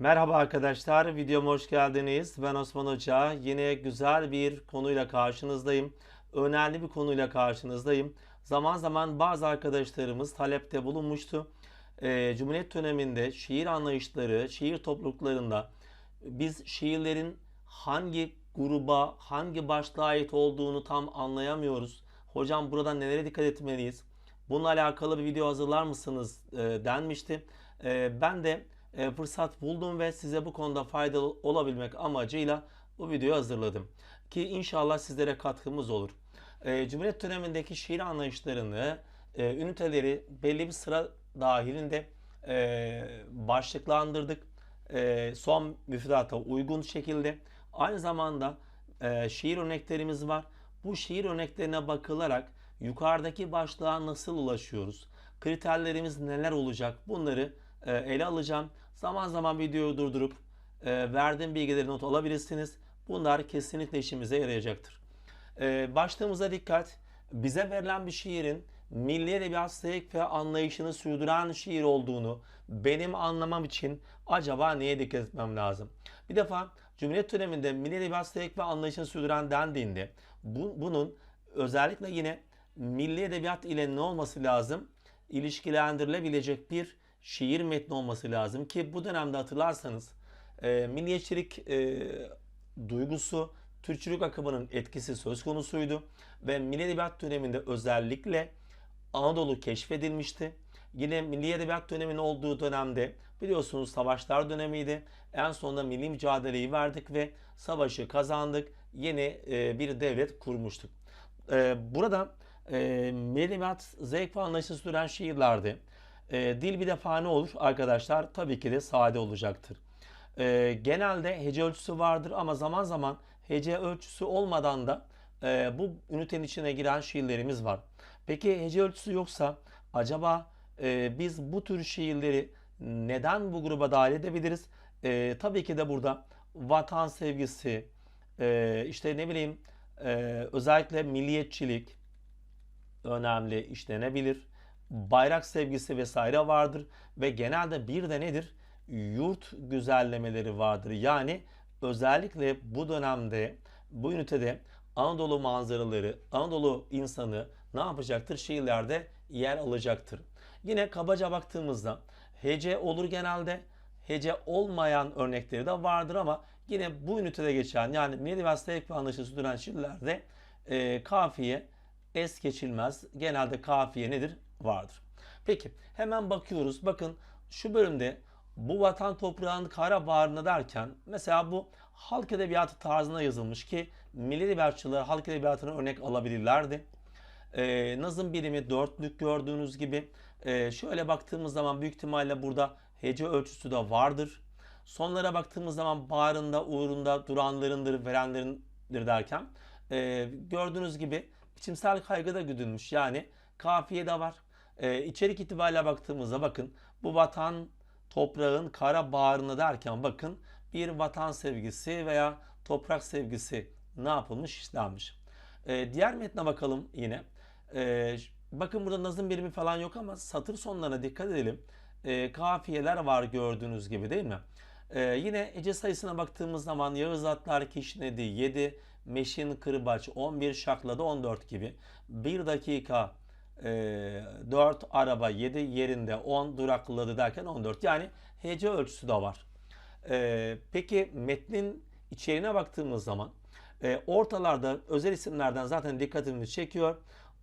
Merhaba arkadaşlar, videoma hoş geldiniz. Ben Osman Hoca. Yine güzel bir konuyla karşınızdayım. Önemli bir konuyla karşınızdayım. Zaman zaman bazı arkadaşlarımız talepte bulunmuştu. Ee, Cumhuriyet döneminde şiir anlayışları, şiir topluluklarında biz şiirlerin hangi gruba, hangi başlığa ait olduğunu tam anlayamıyoruz. Hocam burada nelere dikkat etmeliyiz? Bununla alakalı bir video hazırlar mısınız e, denmişti. E, ben de fırsat buldum ve size bu konuda faydalı olabilmek amacıyla bu videoyu hazırladım. Ki inşallah sizlere katkımız olur. E, Cumhuriyet dönemindeki şiir anlayışlarını, e, üniteleri belli bir sıra dahilinde e, başlıklandırdık. E, son müfredata uygun şekilde. Aynı zamanda e, şiir örneklerimiz var. Bu şiir örneklerine bakılarak yukarıdaki başlığa nasıl ulaşıyoruz? Kriterlerimiz neler olacak? Bunları e, ele alacağım. Zaman zaman videoyu durdurup e, verdiğim bilgileri not alabilirsiniz. Bunlar kesinlikle işimize yarayacaktır. E, başlığımıza dikkat. Bize verilen bir şiirin milli edebiyat zevk ve anlayışını sürdüren şiir olduğunu benim anlamam için acaba neye dikkat etmem lazım? Bir defa Cumhuriyet döneminde milli edebiyat zevk ve anlayışını sürdüren dendiğinde bu, bunun özellikle yine milli edebiyat ile ne olması lazım? İlişkilendirilebilecek bir şiir metni olması lazım ki bu dönemde hatırlarsanız e, milliyetçilik e, duygusu, Türkçülük akımının etkisi söz konusuydu ve Milli Edebiyat döneminde özellikle Anadolu keşfedilmişti. Yine Milli Edebiyat döneminin olduğu dönemde biliyorsunuz savaşlar dönemiydi. En sonunda milli mücadeleyi verdik ve savaşı kazandık. Yeni e, bir devlet kurmuştuk. E, burada e, Milli Edebiyat zevk ve anlayışı süren şiirlerdi. E, dil bir defa ne olur arkadaşlar? Tabii ki de sade olacaktır. E, genelde hece ölçüsü vardır ama zaman zaman hece ölçüsü olmadan da e, bu ünitenin içine giren şiirlerimiz var. Peki hece ölçüsü yoksa acaba e, biz bu tür şiirleri neden bu gruba dahil edebiliriz? E, tabii ki de burada vatan sevgisi, e, işte ne bileyim e, özellikle milliyetçilik önemli işlenebilir. Bayrak sevgisi vesaire vardır ve genelde bir de nedir? Yurt güzellemeleri vardır. Yani özellikle bu dönemde bu ünitede Anadolu manzaraları, Anadolu insanı ne yapacaktır? Şiirlerde yer alacaktır. Yine kabaca baktığımızda hece olur genelde. Hece olmayan örnekleri de vardır ama yine bu ünitede geçen yani Milli ve Steyk ve anlayışı sürdüren şiirlerde e, kafiye es geçilmez. Genelde kafiye nedir? Vardır. Peki hemen bakıyoruz. Bakın şu bölümde bu vatan toprağın kara bağrına derken mesela bu halk edebiyatı tarzına yazılmış ki milli edebiyatçılar halk edebiyatına örnek alabilirlerdi. Ee, nazım birimi dörtlük gördüğünüz gibi ee, şöyle baktığımız zaman büyük ihtimalle burada hece ölçüsü de vardır. Sonlara baktığımız zaman bağrında, uğrunda duranlarındır, verenlerindir derken e, gördüğünüz gibi biçimsel kaygı da güdülmüş. Yani kafiye de var. E, içerik itibariyle baktığımızda bakın bu vatan toprağın kara bağrına derken bakın bir vatan sevgisi veya toprak sevgisi ne yapılmış işlenmiş. E, diğer metne bakalım yine. E, bakın burada nazım birimi falan yok ama satır sonlarına dikkat edelim. E, kafiyeler var gördüğünüz gibi değil mi? E, yine ece sayısına baktığımız zaman Yağız atlar kişnedi 7, Meşin kırbaç 11, şakladı 14 gibi. 1 dakika e, 4 araba 7 yerinde 10 durakladı derken 14. Yani hece ölçüsü de var. E, peki metnin içeriğine baktığımız zaman e, ortalarda özel isimlerden zaten dikkatimizi çekiyor.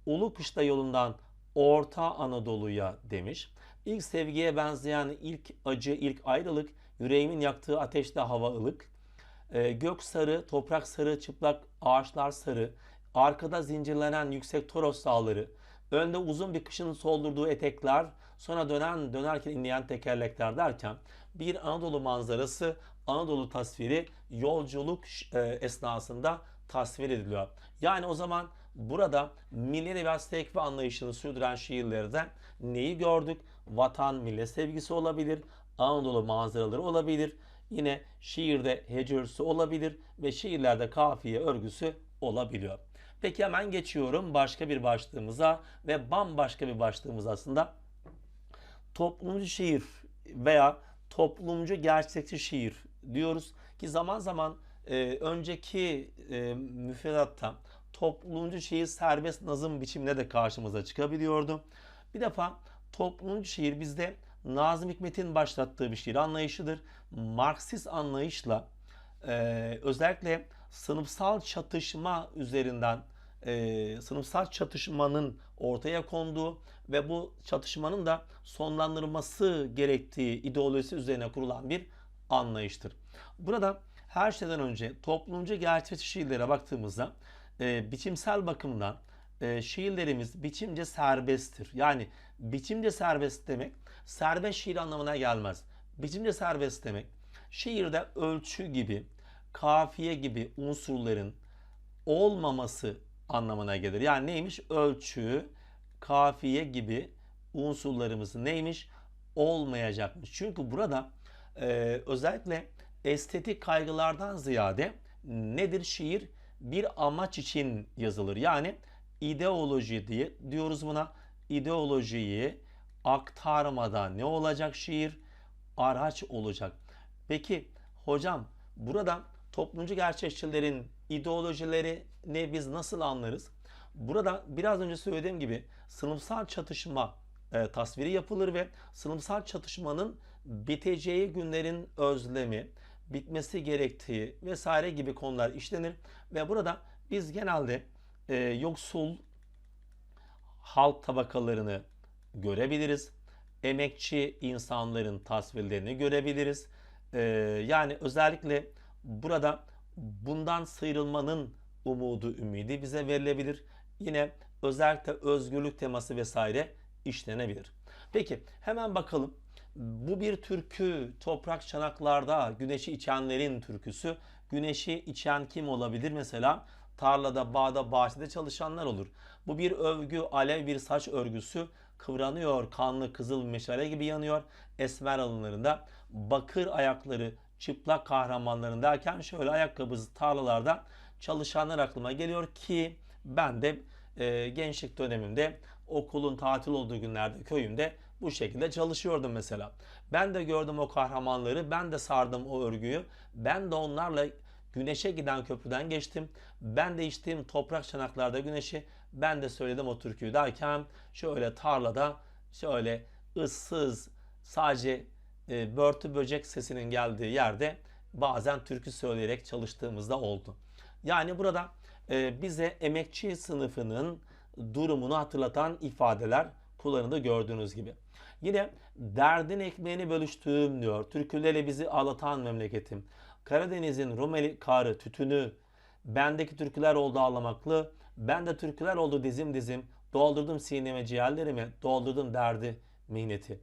Ulu Kışla yolundan Orta Anadolu'ya demiş. İlk sevgiye benzeyen ilk acı, ilk ayrılık, yüreğimin yaktığı ateşte hava ılık. E, gök sarı, toprak sarı, çıplak ağaçlar sarı. Arkada zincirlenen yüksek Toros dağları. Önde uzun bir kışın soldurduğu etekler, sonra dönen dönerken inleyen tekerlekler derken bir Anadolu manzarası, Anadolu tasviri yolculuk e, esnasında tasvir ediliyor. Yani o zaman burada milli edebiyat ve anlayışını sürdüren şiirlerden neyi gördük? Vatan, millet sevgisi olabilir, Anadolu manzaraları olabilir. Yine şiirde hece olabilir ve şiirlerde kafiye örgüsü olabiliyor. Peki hemen geçiyorum başka bir başlığımıza ve bambaşka bir başlığımız aslında toplumcu şiir veya toplumcu gerçekçi şiir diyoruz ki zaman zaman e, önceki e, müfredatta toplumcu şiir serbest nazım biçiminde de karşımıza çıkabiliyordu. Bir defa toplumcu şiir bizde Nazım Hikmet'in başlattığı bir şiir anlayışıdır. Marksist anlayışla e, özellikle sınıfsal çatışma üzerinden e, sınıfsal çatışmanın ortaya konduğu ve bu çatışmanın da sonlandırılması gerektiği ideolojisi üzerine kurulan bir anlayıştır. Burada her şeyden önce toplumcu gerçekçi şiirlere baktığımızda e, biçimsel bakımdan e, şiirlerimiz biçimce serbesttir. Yani biçimce serbest demek serbest şiir anlamına gelmez. Biçimce serbest demek şiirde ölçü gibi, kafiye gibi unsurların olmaması anlamına gelir. Yani neymiş? Ölçü, kafiye gibi unsurlarımız neymiş? Olmayacakmış. Çünkü burada e, özellikle estetik kaygılardan ziyade nedir şiir? Bir amaç için yazılır. Yani ideoloji diye diyoruz buna. İdeolojiyi aktarmada ne olacak şiir? Araç olacak. Peki hocam burada toplumcu gerçekçilerin ideolojileri ne biz nasıl anlarız? Burada biraz önce söylediğim gibi sınıfsal çatışma e, tasviri yapılır ve sınıfsal çatışmanın biteceği günlerin özlemi, bitmesi gerektiği vesaire gibi konular işlenir ve burada biz genelde e, yoksul halk tabakalarını görebiliriz. Emekçi insanların tasvirlerini görebiliriz. E, yani özellikle burada bundan sıyrılmanın umudu, ümidi bize verilebilir. Yine özellikle özgürlük teması vesaire işlenebilir. Peki hemen bakalım. Bu bir türkü toprak çanaklarda güneşi içenlerin türküsü. Güneşi içen kim olabilir mesela? Tarlada, bağda, bahçede çalışanlar olur. Bu bir övgü, alev bir saç örgüsü kıvranıyor, kanlı kızıl meşale gibi yanıyor. Esmer alınlarında bakır ayakları çıplak kahramanların derken şöyle ayakkabısı tarlalarda çalışanlar aklıma geliyor ki ben de e, gençlik dönemimde okulun tatil olduğu günlerde köyümde bu şekilde çalışıyordum mesela. Ben de gördüm o kahramanları, ben de sardım o örgüyü. Ben de onlarla güneşe giden köprüden geçtim. Ben de içtiğim toprak çanaklarda güneşi, ben de söyledim o türküyü derken şöyle tarlada şöyle ıssız sadece e, börtü böcek sesinin geldiği yerde bazen türkü söyleyerek çalıştığımızda oldu. Yani burada e, bize emekçi sınıfının durumunu hatırlatan ifadeler kullanıldı gördüğünüz gibi. Yine derdin ekmeğini bölüştüğüm diyor. Türkülerle bizi ağlatan memleketim. Karadeniz'in Rumeli karı tütünü. Bendeki türküler oldu ağlamaklı. Ben de türküler oldu dizim dizim. Doldurdum sineme ciğerlerimi. Doldurdum derdi mihneti.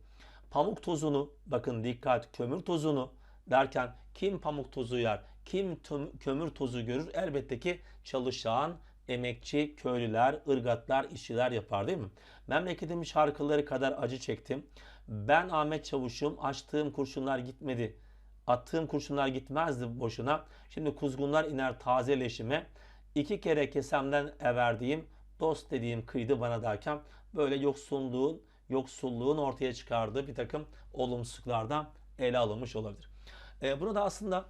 Pamuk tozunu bakın dikkat kömür tozunu derken kim pamuk tozu yer? Kim kömür tozu görür? Elbette ki çalışan emekçi, köylüler, ırgatlar, işçiler yapar değil mi? Memleketimin şarkıları kadar acı çektim. Ben Ahmet Çavuş'um, açtığım kurşunlar gitmedi. Attığım kurşunlar gitmezdi boşuna. Şimdi kuzgunlar iner taze leşime. İki kere kesemden everdiğim, dost dediğim kıydı bana derken böyle yoksulluğun, yoksulluğun ortaya çıkardığı bir takım olumsuzluklardan ele alınmış olabilir. E, bunu da aslında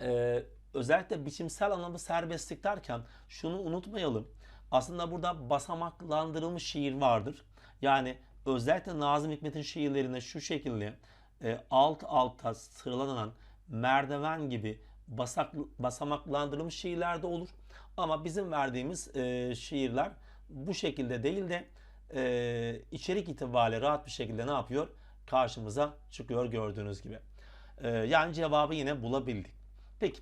e, özellikle biçimsel anlamda serbestlik derken şunu unutmayalım. Aslında burada basamaklandırılmış şiir vardır. Yani özellikle Nazım Hikmet'in şiirlerine şu şekilde e, alt alta sıralanan merdiven gibi basak, basamaklandırılmış şiirler de olur. Ama bizim verdiğimiz e, şiirler bu şekilde değil de e, içerik itibariyle rahat bir şekilde ne yapıyor? Karşımıza çıkıyor gördüğünüz gibi. E, yani cevabı yine bulabildik. Peki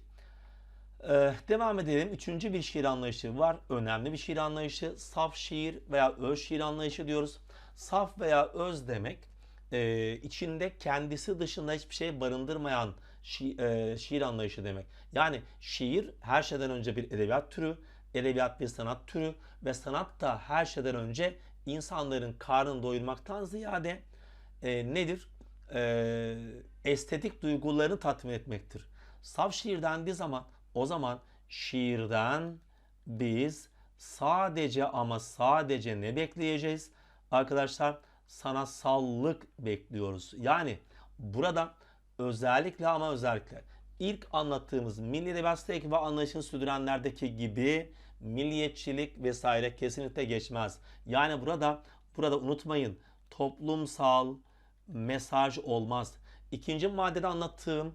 ee, devam edelim. Üçüncü bir şiir anlayışı var. Önemli bir şiir anlayışı. Saf şiir veya öz şiir anlayışı diyoruz. Saf veya öz demek e, içinde kendisi dışında hiçbir şey barındırmayan şi, e, şiir anlayışı demek. Yani şiir her şeyden önce bir edebiyat türü, edebiyat bir sanat türü ve sanat da her şeyden önce insanların karnını doyurmaktan ziyade e, nedir? E, estetik duygularını tatmin etmektir. Saf şiir dendiği zaman o zaman şiirden biz sadece ama sadece ne bekleyeceğiz? Arkadaşlar sanatsallık bekliyoruz. Yani burada özellikle ama özellikle ilk anlattığımız milli edebiyat ve anlayışını sürdürenlerdeki gibi milliyetçilik vesaire kesinlikle geçmez. Yani burada burada unutmayın toplumsal mesaj olmaz. İkinci maddede anlattığım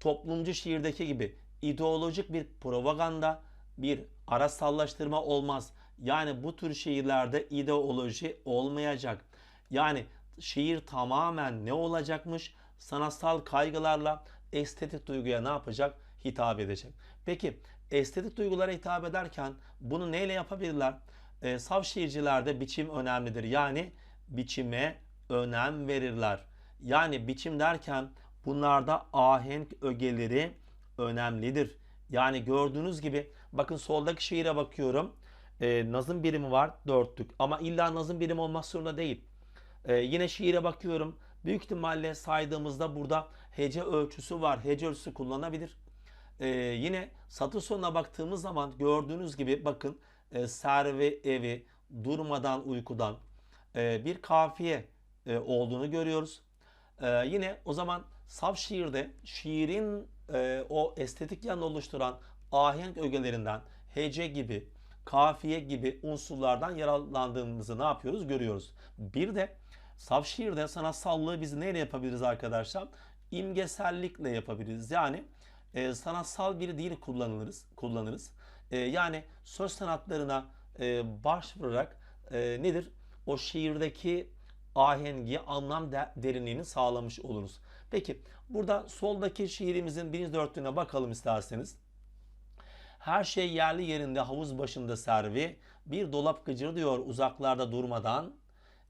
toplumcu şiirdeki gibi ideolojik bir propaganda, bir arasallaştırma olmaz. Yani bu tür şiirlerde ideoloji olmayacak. Yani şiir tamamen ne olacakmış? Sanatsal kaygılarla estetik duyguya ne yapacak? Hitap edecek. Peki estetik duygulara hitap ederken bunu neyle yapabilirler? E, saf şiircilerde biçim önemlidir. Yani biçime önem verirler. Yani biçim derken bunlarda ahenk ögeleri önemlidir. Yani gördüğünüz gibi bakın soldaki şiire bakıyorum. E, nazım birimi var dörtlük ama illa nazım birimi olmak zorunda değil. E, yine şiire bakıyorum. Büyük ihtimalle saydığımızda burada hece ölçüsü var. Hece ölçüsü kullanabilir. E, yine satır sonuna baktığımız zaman gördüğünüz gibi bakın e, servi evi durmadan uykudan e, bir kafiye e, olduğunu görüyoruz. E, yine o zaman saf şiirde şiirin e, o estetik yanını oluşturan ahenk ögelerinden hece gibi, kafiye gibi unsurlardan yararlandığımızı ne yapıyoruz görüyoruz. Bir de saf şiirde sanatsallığı biz neyle yapabiliriz arkadaşlar? İmgesellikle yapabiliriz. Yani e, sanatsal bir dil kullanırız. kullanırız. E, yani söz sanatlarına e, başvurarak e, nedir? O şiirdeki ahengi, anlam derinliğini sağlamış oluruz. Peki burada soldaki şiirimizin birinci dörtlüğüne bakalım isterseniz. Her şey yerli yerinde havuz başında servi. Bir dolap gıcır diyor uzaklarda durmadan.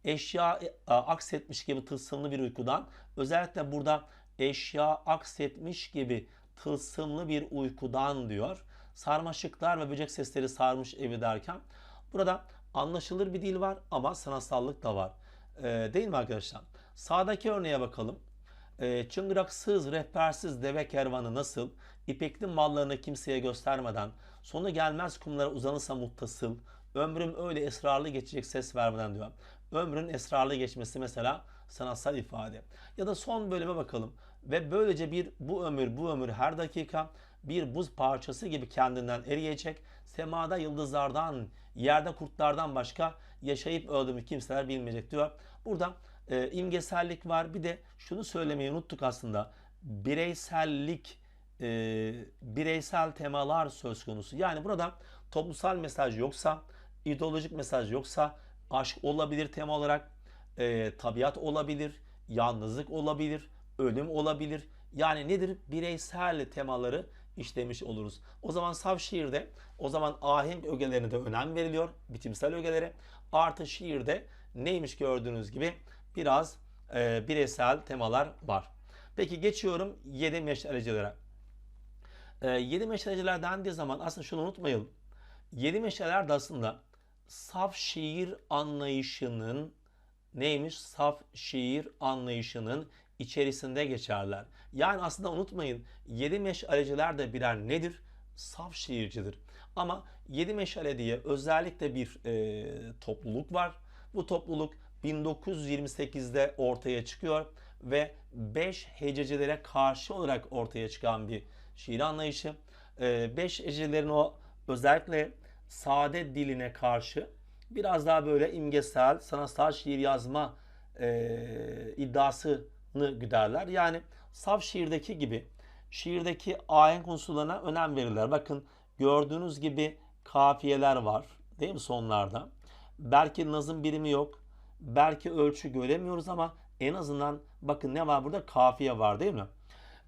Eşya e, aksetmiş gibi tılsımlı bir uykudan. Özellikle burada eşya aksetmiş gibi tılsımlı bir uykudan diyor. Sarmaşıklar ve böcek sesleri sarmış evi derken. Burada anlaşılır bir dil var ama sanatsallık da var. Ee, değil mi arkadaşlar? Sağdaki örneğe bakalım. Ee, çıngıraksız, rehbersiz deve kervanı nasıl? İpekli mallarını kimseye göstermeden, sonu gelmez kumlara uzanırsa muttasıl, ömrüm öyle esrarlı geçecek ses vermeden diyor. Ömrün esrarlı geçmesi mesela sanatsal ifade. Ya da son bölüme bakalım. Ve böylece bir bu ömür, bu ömür her dakika bir buz parçası gibi kendinden eriyecek. Semada yıldızlardan, yerde kurtlardan başka yaşayıp öldüğümü kimseler bilmeyecek diyor. Burada e, imgesellik var. Bir de şunu söylemeyi unuttuk aslında. Bireysellik, e, bireysel temalar söz konusu. Yani burada toplumsal mesaj yoksa, ideolojik mesaj yoksa, aşk olabilir tema olarak, e, tabiat olabilir, yalnızlık olabilir, ölüm olabilir. Yani nedir? Bireysel temaları işlemiş oluruz. O zaman saf şiirde o zaman ahenk ögelerine de önem veriliyor. Bitimsel ögelere. Artı şiirde neymiş gördüğünüz gibi biraz e, bireysel temalar var. Peki geçiyorum 7 meşalecilere. E, 7 meşaleciler dendiği zaman aslında şunu unutmayalım. 7 meşaleler de aslında saf şiir anlayışının neymiş? Saf şiir anlayışının içerisinde geçerler. Yani aslında unutmayın 7 meşaleciler de birer nedir? Saf şiircidir. Ama 7 meşale diye özellikle bir e, topluluk var. Bu topluluk 1928'de ortaya çıkıyor ve 5 hececilere karşı olarak ortaya çıkan bir şiir anlayışı. 5 e, hecelerin o özellikle sade diline karşı biraz daha böyle imgesel, sanatsal şiir yazma e, iddiasını güderler. Yani saf şiirdeki gibi şiirdeki ahenk unsurlarına önem verirler. Bakın gördüğünüz gibi kafiyeler var değil mi sonlarda? Belki nazım birimi yok. Belki ölçü göremiyoruz ama en azından bakın ne var burada? Kafiye var değil mi?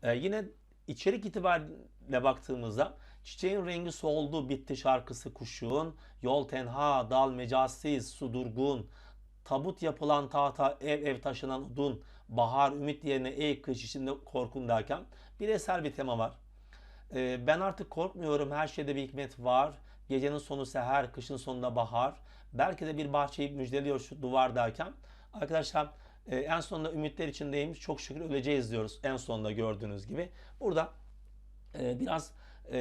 Ee, yine içerik itibariyle baktığımızda Çiçeğin rengi soldu bitti şarkısı kuşun. Yol tenha dal mecassiz su durgun. Tabut yapılan tahta ev ev taşınan udun. Bahar ümit yerine ey kış içinde korkun derken bir eser bir tema var. Ee, ben artık korkmuyorum her şeyde bir hikmet var. Gecenin sonu seher, kışın sonunda bahar. Belki de bir bahçeyi müjdeliyor şu duvar derken. Arkadaşlar e, en sonunda ümitler içindeymiş. Çok şükür öleceğiz diyoruz en sonunda gördüğünüz gibi. Burada e, biraz e,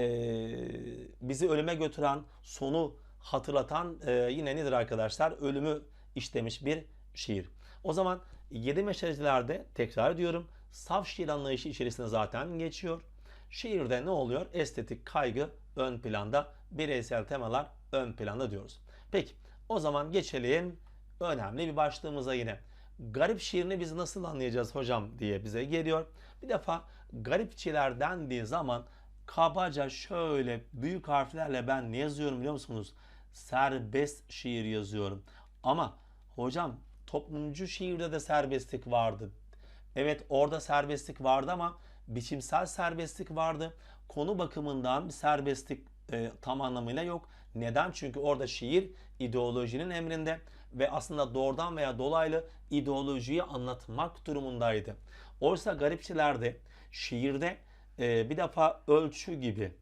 bizi ölüme götüren, sonu hatırlatan e, yine nedir arkadaşlar? Ölümü işlemiş bir şiir. O zaman 7 meşalecilerde tekrar ediyorum saf şiir anlayışı içerisinde zaten geçiyor. Şiirde ne oluyor? Estetik kaygı ön planda, bireysel temalar ön planda diyoruz. Peki o zaman geçelim önemli bir başlığımıza yine. Garip şiirini biz nasıl anlayacağız hocam diye bize geliyor. Bir defa garipçiler dendiği zaman kabaca şöyle büyük harflerle ben ne yazıyorum biliyor musunuz? Serbest şiir yazıyorum. Ama hocam toplumcu şiirde de serbestlik vardı. Evet orada serbestlik vardı ama biçimsel serbestlik vardı. Konu bakımından bir serbestlik e, tam anlamıyla yok. Neden? Çünkü orada şiir ideolojinin emrinde ve aslında doğrudan veya dolaylı ideolojiyi anlatmak durumundaydı. Oysa garipçilerde şiirde e, bir defa ölçü gibi,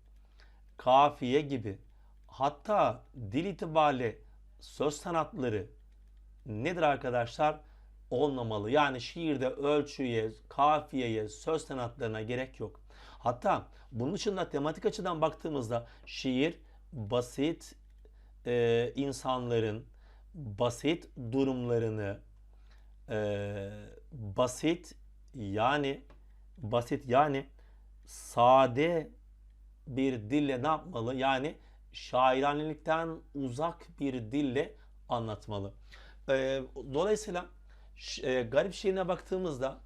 kafiye gibi hatta dil itibariyle söz sanatları nedir arkadaşlar? Olmamalı. Yani şiirde ölçüye, kafiyeye, söz sanatlarına gerek yok. Hatta bunun dışında tematik açıdan baktığımızda şiir basit e, insanların basit durumlarını e, basit yani basit yani sade bir dille ne yapmalı? Yani şairanelikten uzak bir dille anlatmalı. E, dolayısıyla e, garip şiirine baktığımızda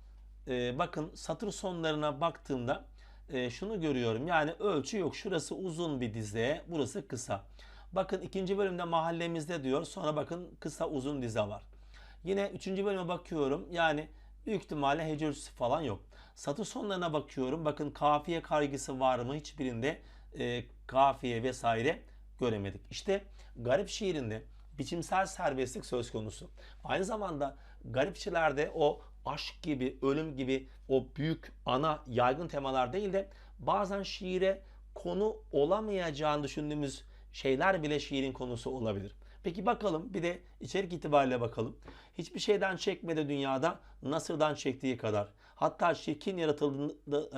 e, bakın satır sonlarına baktığımda e, şunu görüyorum. Yani ölçü yok. Şurası uzun bir dize, burası kısa. Bakın ikinci bölümde mahallemizde diyor. Sonra bakın kısa uzun dize var. Yine üçüncü bölüme bakıyorum. Yani büyük ihtimalle hece falan yok. Satır sonlarına bakıyorum. Bakın kafiye kargısı var mı? Hiçbirinde e, kafiye vesaire göremedik. İşte garip şiirinde biçimsel serbestlik söz konusu. Aynı zamanda garipçilerde o aşk gibi, ölüm gibi o büyük ana yaygın temalar değil de bazen şiire konu olamayacağını düşündüğümüz şeyler bile şiirin konusu olabilir. Peki bakalım bir de içerik itibariyle bakalım. Hiçbir şeyden çekmedi dünyada Nasır'dan çektiği kadar. Hatta şirkin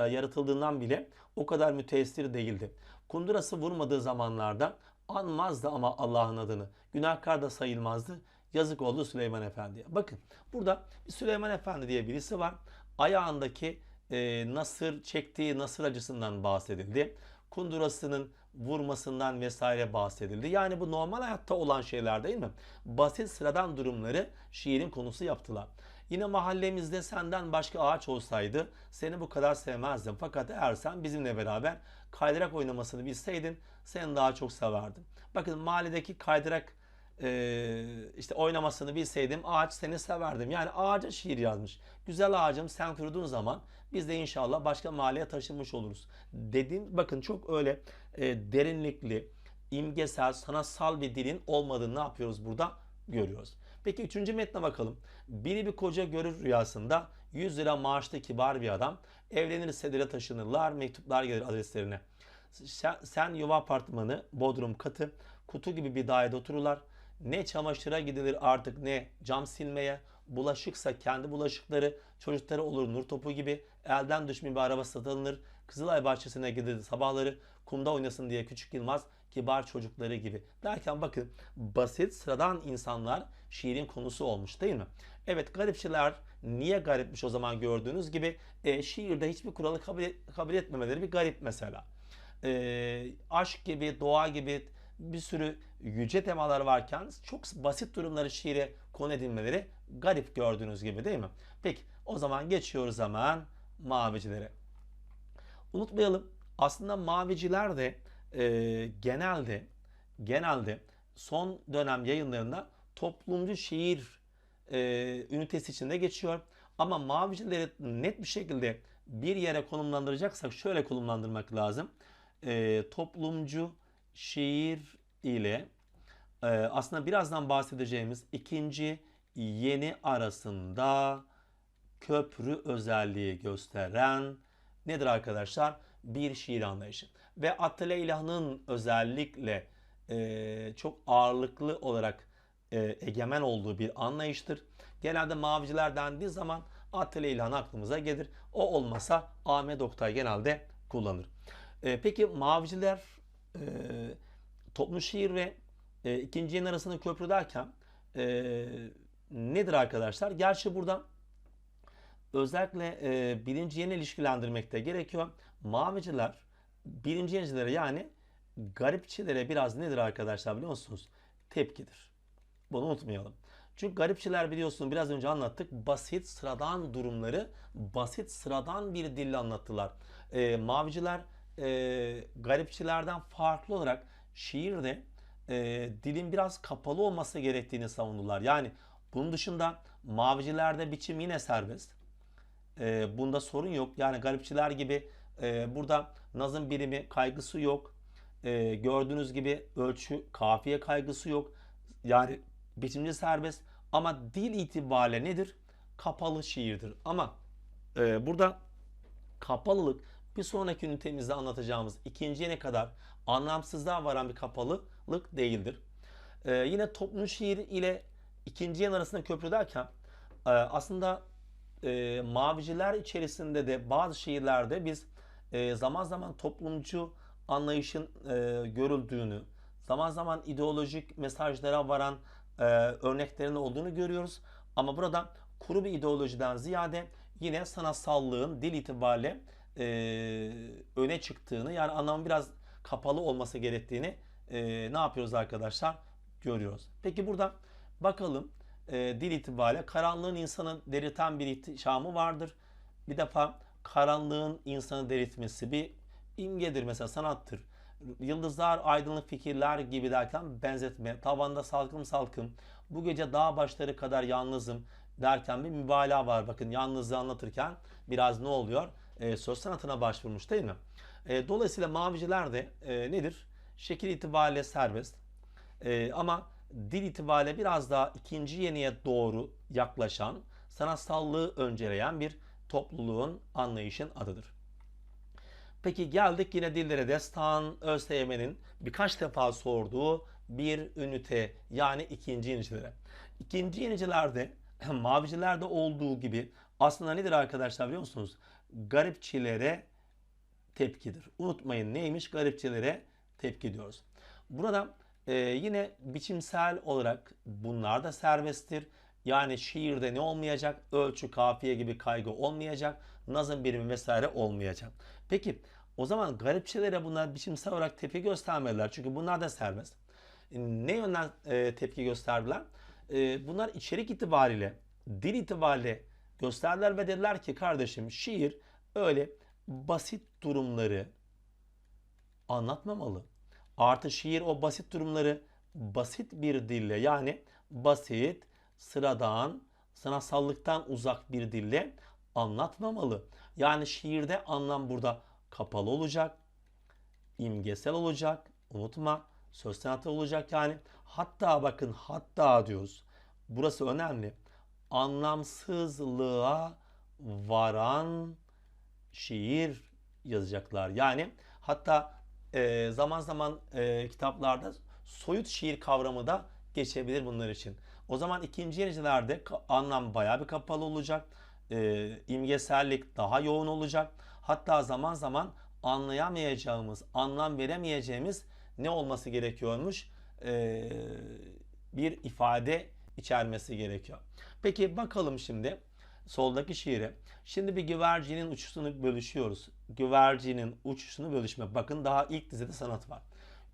yaratıldığından bile o kadar müteessir değildi. Kundurası vurmadığı zamanlarda anmazdı ama Allah'ın adını. Günahkar da sayılmazdı. Yazık oldu Süleyman Efendi'ye. Bakın burada Süleyman Efendi diye birisi var. Ayağındaki e, nasır çektiği nasır acısından bahsedildi. Kundurasının vurmasından vesaire bahsedildi. Yani bu normal hayatta olan şeyler değil mi? Basit sıradan durumları şiirin konusu yaptılar. Yine mahallemizde senden başka ağaç olsaydı seni bu kadar sevmezdim. Fakat eğer sen bizimle beraber kaydırak oynamasını bilseydin seni daha çok severdim. Bakın mahalledeki kaydırak e, işte oynamasını bilseydim ağaç seni severdim. Yani ağaca şiir yazmış. Güzel ağacım sen kuruduğun zaman biz de inşallah başka mahalleye taşınmış oluruz. Dediğim bakın çok öyle e, derinlikli, imgesel, sanatsal bir dilin olmadığını ne yapıyoruz burada? Görüyoruz. Peki üçüncü metne bakalım. Biri bir koca görür rüyasında 100 lira maaşlı kibar bir adam. Evlenirse dire taşınırlar, mektuplar gelir adreslerine. Sen, sen yuva apartmanı, bodrum katı, kutu gibi bir dairede otururlar. Ne çamaşıra gidilir artık ne cam silmeye. Bulaşıksa kendi bulaşıkları, çocukları olur nur topu gibi. Elden düşmüş bir araba satılır. Kızılay bahçesine gidilir sabahları. Kumda oynasın diye küçük Yılmaz kibar çocukları gibi. Derken bakın basit sıradan insanlar şiirin konusu olmuş değil mi? Evet garipçiler niye garipmiş o zaman gördüğünüz gibi e, şiirde hiçbir kuralı kabul, et, kabul etmemeleri bir garip mesela. E, aşk gibi, doğa gibi bir sürü yüce temalar varken çok basit durumları şiire konu edilmeleri garip gördüğünüz gibi değil mi? Peki o zaman geçiyoruz hemen mavicilere. Unutmayalım aslında maviciler de e, genelde genelde son dönem yayınlarında toplumcu şiir e, ünitesi içinde geçiyor. Ama mavicileri net bir şekilde bir yere konumlandıracaksak şöyle konumlandırmak lazım. E, toplumcu şiir ile e, aslında birazdan bahsedeceğimiz ikinci yeni arasında köprü özelliği gösteren nedir arkadaşlar? Bir şiir anlayışı. Ve Atilla İlhan'ın özellikle e, çok ağırlıklı olarak e, egemen olduğu bir anlayıştır. Genelde maviciler dendiği zaman Atilla İlhan aklımıza gelir. O olmasa Ahmet Oktay genelde kullanır. E, peki maviciler e, toplu şiir ve e, ikinci yayın arasında köprü derken e, nedir arkadaşlar? Gerçi burada özellikle e, birinci yeni ilişkilendirmekte gerekiyor. Maviciler birinci yenicilere yani garipçilere biraz nedir arkadaşlar biliyor musunuz? Tepkidir. Bunu unutmayalım. Çünkü garipçiler biliyorsunuz biraz önce anlattık. Basit, sıradan durumları basit, sıradan bir dille anlattılar. E, maviciler e, garipçilerden farklı olarak şiirde e, dilin biraz kapalı olması gerektiğini savundular. Yani bunun dışında mavicilerde biçim yine serbest. E, bunda sorun yok. Yani garipçiler gibi e, burada nazım birimi kaygısı yok. E, gördüğünüz gibi ölçü, kafiye kaygısı yok. Yani biçimci serbest ama dil itibariyle nedir? Kapalı şiirdir. Ama e, burada kapalılık bir sonraki ünitemizde anlatacağımız ikinciye ne kadar anlamsızlığa varan bir kapalılık değildir. E, yine toplum şiir ile ikinci yan arasında köprü derken e, aslında e, maviciler içerisinde de bazı şiirlerde biz e, zaman zaman toplumcu anlayışın e, görüldüğünü, zaman zaman ideolojik mesajlara varan e, örneklerin olduğunu görüyoruz. Ama burada kuru bir ideolojiden ziyade yine sanatsallığın dil itibariyle e, öne çıktığını yani anlamı biraz kapalı olması gerektiğini e, ne yapıyoruz arkadaşlar? Görüyoruz. Peki burada bakalım e, dil itibariyle karanlığın insanı deriten bir ihtişamı vardır. Bir defa karanlığın insanı deritmesi bir imgedir mesela sanattır. Yıldızlar, aydınlık fikirler gibi derken benzetme. Tavanda salkım salkım. Bu gece dağ başları kadar yalnızım derken bir mübalağa var. Bakın yalnızlığı anlatırken biraz ne oluyor? E, söz sanatına başvurmuş değil mi? E, dolayısıyla maviciler de e, nedir? Şekil itibariyle serbest. E, ama dil itibariyle biraz daha ikinci yeniye doğru yaklaşan, sanatsallığı önceleyen bir topluluğun anlayışın adıdır. Peki geldik yine dillere destan ÖSYM'nin birkaç defa sorduğu bir ünite yani ikinci yenicilere. İkinci yenicilerde mavicilerde olduğu gibi aslında nedir arkadaşlar biliyor musunuz? Garipçilere tepkidir. Unutmayın neymiş garipçilere tepki diyoruz. Burada e, yine biçimsel olarak bunlar da serbesttir. Yani şiirde ne olmayacak? Ölçü, kafiye gibi kaygı olmayacak. Nazım birimi vesaire olmayacak. Peki o zaman garipçilere bunlar biçimsel olarak tepki göstermediler. Çünkü bunlar da serbest. E, ne yönden e, tepki gösterdiler? E, bunlar içerik itibariyle, dil itibariyle gösterdiler ve dediler ki kardeşim şiir öyle basit durumları anlatmamalı. Artı şiir o basit durumları basit bir dille yani basit, sıradan, sanatsallıktan uzak bir dille anlatmamalı. Yani şiirde anlam burada kapalı olacak, imgesel olacak. Unutma söz sanatı olacak yani. Hatta bakın hatta diyoruz. Burası önemli. Anlamsızlığa varan şiir yazacaklar. Yani hatta e, zaman zaman e, kitaplarda soyut şiir kavramı da geçebilir bunlar için. O zaman ikinci yenicilerde anlam bayağı bir kapalı olacak. E, imgesellik daha yoğun olacak. Hatta zaman zaman anlayamayacağımız, anlam veremeyeceğimiz ne olması gerekiyormuş? E, bir ifade içermesi gerekiyor. Peki bakalım şimdi soldaki şiire. Şimdi bir güvercinin uçuşunu bölüşüyoruz. Güvercinin uçuşunu bölüşme. Bakın daha ilk dizede sanat var.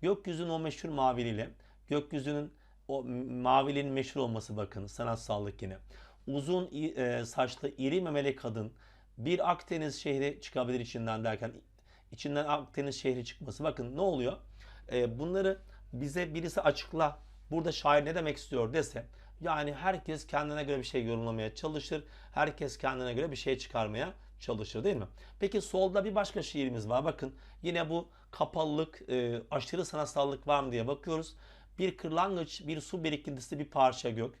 Gökyüzünün o meşhur maviliyle gökyüzünün o maviliğin meşhur olması bakın sanatsallık yine. Uzun e, saçlı iri memeli kadın bir Akdeniz şehri çıkabilir içinden derken içinden Akdeniz şehri çıkması. Bakın ne oluyor? E, bunları bize birisi açıkla. Burada şair ne demek istiyor dese yani herkes kendine göre bir şey yorumlamaya çalışır. Herkes kendine göre bir şey çıkarmaya çalışır değil mi? Peki solda bir başka şiirimiz var. Bakın yine bu kapalılık, e, aşırı sanatsallık var mı diye bakıyoruz. Bir kırlangıç, bir su birikintisi, bir parça gök.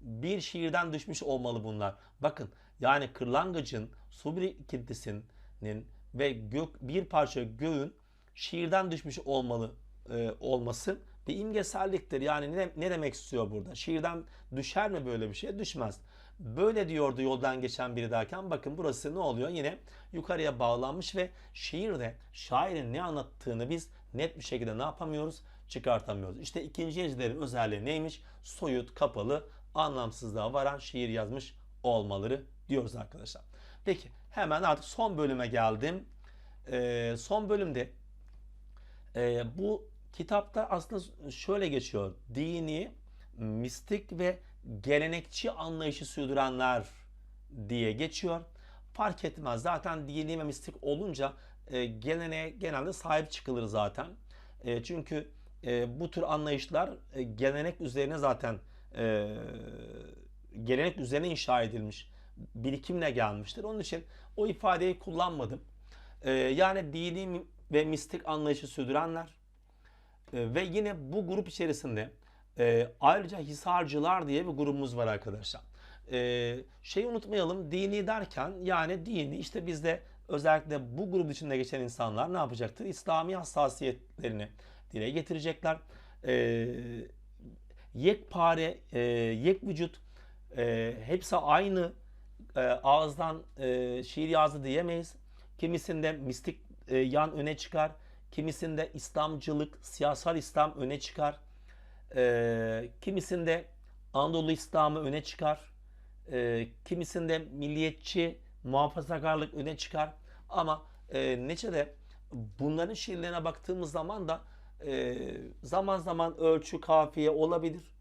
Bir şiirden düşmüş olmalı bunlar. Bakın yani kırlangıcın, su birikintisinin ve gök bir parça göğün şiirden düşmüş olmalı e, olması bir imgeselliktir. Yani ne, ne demek istiyor burada? Şiirden düşer mi böyle bir şey? Düşmez. Böyle diyordu yoldan geçen biri derken bakın burası ne oluyor? Yine yukarıya bağlanmış ve şiirde şairin ne anlattığını biz net bir şekilde ne yapamıyoruz? Çıkartamıyoruz. İşte ikinci yecilerin özelliği neymiş? Soyut, kapalı, anlamsızlığa varan şiir yazmış olmaları diyoruz arkadaşlar. Peki hemen artık son bölüme geldim. Ee, son bölümde e, bu kitapta aslında şöyle geçiyor. Dini, mistik ve gelenekçi anlayışı sürdürenler diye geçiyor. Fark etmez. Zaten dini ve mistik olunca e, geleneğe genelde sahip çıkılır zaten. E, çünkü e, bu tür anlayışlar e, gelenek üzerine zaten e, gelenek üzerine inşa edilmiş birikimle gelmiştir. Onun için o ifadeyi kullanmadım. E, yani dini ve mistik anlayışı sürdürenler e, ve yine bu grup içerisinde e, ayrıca Hisarcılar diye bir grubumuz var arkadaşlar. E, şeyi unutmayalım dini derken yani dini işte bizde özellikle bu grup içinde geçen insanlar ne yapacaktır? İslami hassasiyetlerini dile getirecekler. E, yekpare, e, yek vücut e, hepsi aynı e, ağızdan e, şiir yazdı diyemeyiz. Kimisinde mistik e, yan öne çıkar. Kimisinde İslamcılık, siyasal İslam öne çıkar. E, kimisinde Anadolu İslamı öne çıkar. E, kimisinde milliyetçi, muhafazakarlık öne çıkar. Ama e, neçede bunların şiirlerine baktığımız zaman da e, zaman zaman ölçü kafiye olabilir.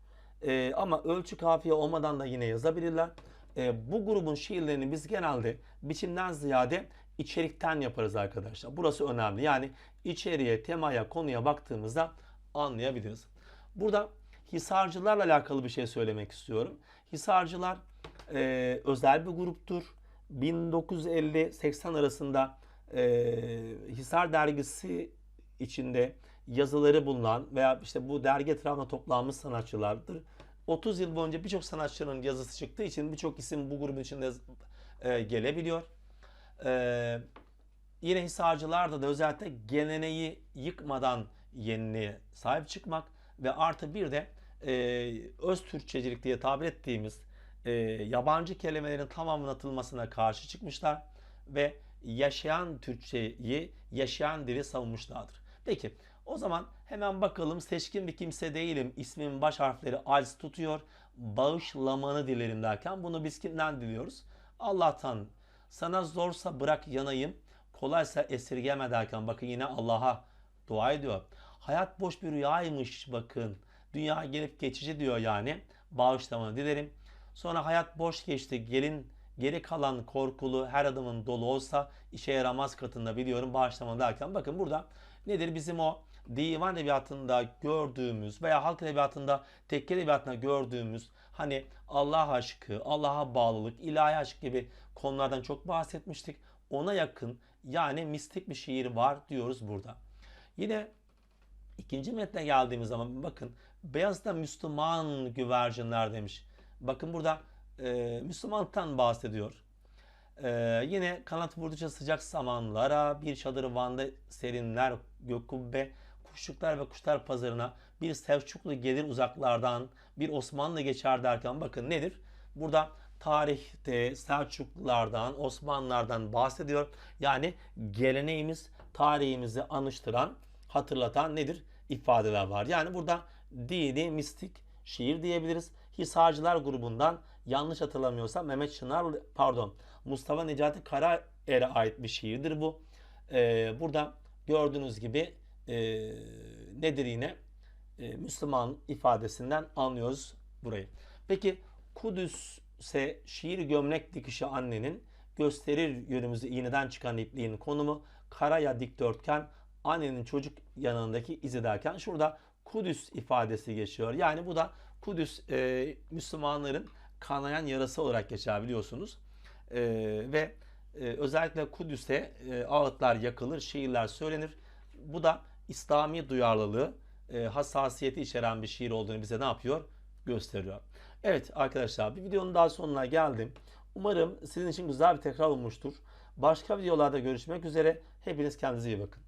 E, ama ölçü kafiye olmadan da yine yazabilirler. E, bu grubun şiirlerini biz genelde biçimden ziyade içerikten yaparız arkadaşlar. Burası önemli. Yani içeriye, temaya, konuya baktığımızda anlayabiliriz. Burada Hisarcılarla alakalı bir şey söylemek istiyorum. Hisarcılar e, özel bir gruptur. 1950-80 arasında e, Hisar dergisi içinde yazıları bulunan veya işte bu dergi etrafında toplanmış sanatçılardır. 30 yıl boyunca birçok sanatçının yazısı çıktığı için birçok isim bu grubun içinde e, gelebiliyor. E, yine Hisarcılarda da özellikle geleneği yıkmadan yeniliğe sahip çıkmak ve artı bir de e, öz Türkçecilik diye tabir ettiğimiz e, yabancı kelimelerin tamamının atılmasına karşı çıkmışlar ve yaşayan Türkçeyi, yaşayan dili savunmuşlardır. Peki o zaman hemen bakalım seçkin bir kimse değilim. İsmin baş harfleri als tutuyor. Bağışlamanı dilerim derken bunu biz kimden diliyoruz? Allah'tan. Sana zorsa bırak yanayım. Kolaysa esirgeme derken bakın yine Allah'a dua ediyor. Hayat boş bir rüyaymış bakın. Dünya gelip geçici diyor yani. Bağışlamanı dilerim. Sonra hayat boş geçti. Gelin geri kalan korkulu her adımın dolu olsa işe yaramaz katında biliyorum bağışlamanı derken bakın burada nedir bizim o divan edebiyatında gördüğümüz veya halk edebiyatında tekke edebiyatında gördüğümüz hani Allah aşkı, Allah'a bağlılık, ilahi aşk gibi konulardan çok bahsetmiştik. Ona yakın yani mistik bir şiir var diyoruz burada. Yine ikinci metne geldiğimiz zaman bakın Beyazıt'ta Müslüman güvercinler demiş. Bakın burada e, Müslümanlıktan bahsediyor. E, yine kanat vurdukça sıcak samanlara bir çadır Van'da serinler gök kubbe kuşluklar ve kuşlar pazarına bir Selçuklu gelir uzaklardan bir Osmanlı geçer derken bakın nedir? Burada tarihte Selçuklulardan, Osmanlılardan bahsediyor. Yani geleneğimiz, tarihimizi anıştıran, hatırlatan nedir? ifadeler var. Yani burada dini, mistik şiir diyebiliriz. Hisarcılar grubundan yanlış hatırlamıyorsam Mehmet Çınar pardon Mustafa Necati Karaer'e ait bir şiirdir bu. Ee, burada gördüğünüz gibi e, nedir yine? E, Müslüman ifadesinden anlıyoruz burayı. Peki Kudüs'e şiir gömlek dikişi annenin gösterir yönümüzü iğneden çıkan ipliğin konumu karaya dikdörtgen annenin çocuk yanındaki izi derken şurada Kudüs ifadesi geçiyor. Yani bu da Kudüs e, Müslümanların kanayan yarası olarak geçer biliyorsunuz. E, ve e, özellikle Kudüs'te e, ağıtlar yakılır, şiirler söylenir. Bu da İslami duyarlılığı, e, hassasiyeti içeren bir şiir olduğunu bize ne yapıyor? Gösteriyor. Evet arkadaşlar bir videonun daha sonuna geldim. Umarım sizin için güzel bir tekrar olmuştur. Başka videolarda görüşmek üzere. Hepiniz kendinize iyi bakın.